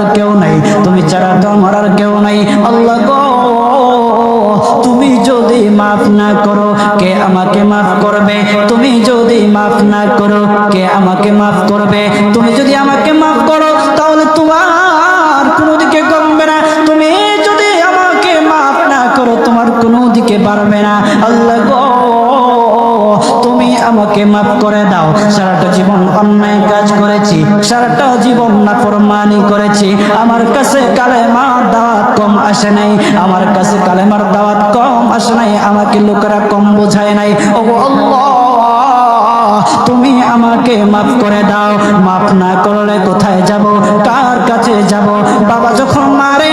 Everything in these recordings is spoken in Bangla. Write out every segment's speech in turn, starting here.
মারার কেউ নাই, তুমি ছাড়া তো আমার কেউ নাই। আল্লাহ গো, তুমি যদি মাফ না করো, কে আমাকে মাফ করবে? তুমি যদি মাফ না করো, কে আমাকে মাফ করবে? তুমি যদি আমাকে মাফ করো, তাহলে তোমার কোনো দিকে কমবে না। তুমি যদি আমাকে মাফ না করো, তোমার কোনো দিকে পারবে না। আল্লাহ গো আমাকে মাফ করে দাও। সারাটা জীবন অন্যায় কাজ করেছি। সারাটা জীবন নাফরমানি করেছি। আমার কাছে কালেমার দাওয়াত কম আসে নাই। আমার কাছে কালেমার দাওয়াত কম আসে নাই। আমাকে লোকেরা কম বোঝায় নাই। ও তুমি আমাকে মাফ করে দাও। মাফ না করলে কোথায় যাব? কার কাছে যাব? বাবা যখন মারে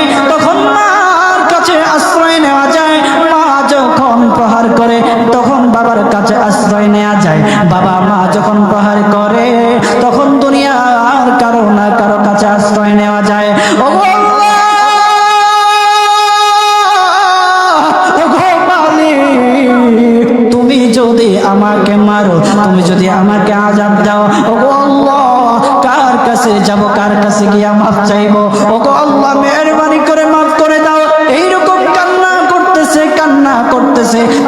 কাছে আশ্রয় নেওয়া যায়। বাবা মা যখন প্রহার করে, তখন দুনিয়ার কারও না কারও কাছে আশ্রয় নেওয়া যায়। তুমি যদি আমাকে মারো, তুমি যদি আমাকে আজাব দাও ও গো আল্লাহ! কার কাছে যাব, কার কাছে গিয়া মাফ চাইব? ও গো আল্লাহ, মেহরবানি করে মাফ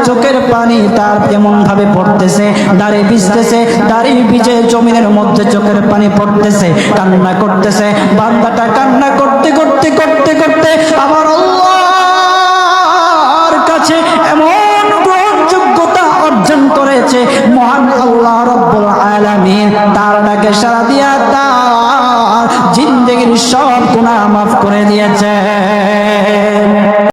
চোখের পানি তার এমন ভাবে পড়তেছে, দাড়ি ভিজতেছে, দাড়ি ভিজে জমিনের মধ্যে চোখের পানি পড়তেছে, কান্না করতেছে, বান্দাটা কান্না করতে করতে করতে করতে আমার আল্লাহর কাছে এমন করেছে, মহান আল্লাহ রব্বুল আলামিন, তার ডাকে সারা দিয়া তার জিন্দগির সব গুনাহ মাফ করে দিয়েছে।